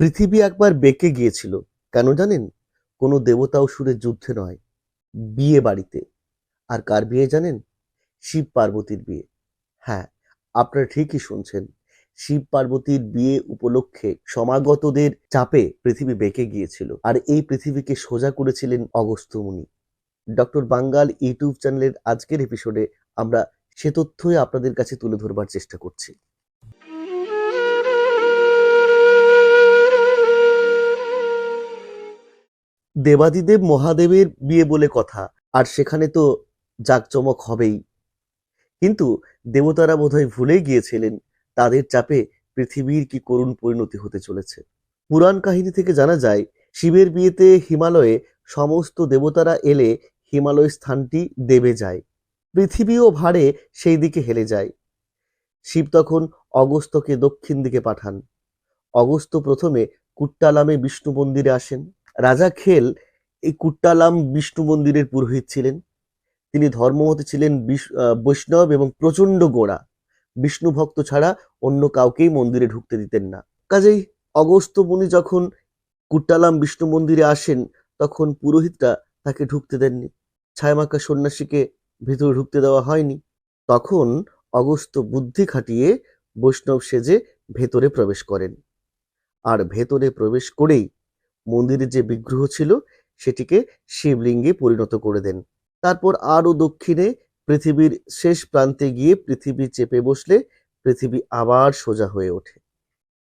পৃথিবী একবার বেঁকে গিয়েছিল, কেন জানেন? কোনো দেবতা অসুরের যুদ্ধে নয়, বিয়ে বাড়িতে। আর কার বিয়ে জানেন? শিব পার্বতীর বিয়ে। হ্যাঁ আপনারা ঠিকই শুনছেন, শিব পার্বতীর বিয়ে উপলক্ষে সমাগতদের চাপে পৃথিবী বেঁকে গিয়েছিল। আর এই পৃথিবীকে সোজা করেছিলেন অগস্ত্য মুনি। ডক্টর বাঙ্গাল ইউটিউব চ্যানেলের আজকের এপিসোডে আমরা সে তথ্যই আপনাদের কাছে তুলে ধরবার চেষ্টা করছি। দেবাদিদেব মহাদেবের বিয়ে বলে কথা, আর সেখানে তো জাঁকজমক হবেই। কিন্তু দেবতারা বোধহয় ভুলে গিয়েছিলেন, তাদের চাপে পৃথিবীর কি করুণ পরিণতি হতে চলেছে। পুরাণ কাহিনী থেকে জানা যায়, শিবের বিয়েতে হিমালয়ে সমস্ত দেবতারা এলে হিমালয় স্থানটি দেবে যায়, পৃথিবীও ভারে সেই দিকে হেলে যায়। শিব তখন অগস্ত্যকে দক্ষিণ দিকে পাঠান। অগস্ত্য প্রথমে কুট্টালামে বিষ্ণু মন্দিরে আসেন। রাজা খেল এই কুট্টালাম বিষ্ণু মন্দিরের পুরোহিত ছিলেন। তিনি ধর্মমতে ছিলেন বৈষ্ণব এবং প্রচণ্ড গোড়া। বিষ্ণু ভক্ত ছাড়া অন্য কাউকেই মন্দিরে ঢুকতে দিতেন না। কাজেই অগস্ত্য মুনি যখন কুট্টালাম বিষ্ণু মন্দিরে আসেন, তখন পুরোহিতরা তাকে ঢুকতে দেননি। ছায়ামাকা সন্ন্যাসীকে ভিতরে ঢুকতে দেওয়া হয়নি। তখন অগস্ত্য বুদ্ধি খাটিয়ে বৈষ্ণব সেজে ভেতরে প্রবেশ করেন। আর ভেতরে প্রবেশ করেই মন্দিরে যে বিগ্রহ ছিল, সেটিকে শিবলিঙ্গে পরিণত করে দেন। তারপর আরও দক্ষিণে পৃথিবীর শেষ প্রান্তে গিয়ে পৃথিবী চেপে বসলে পৃথিবী আবার সোজা হয়ে ওঠে।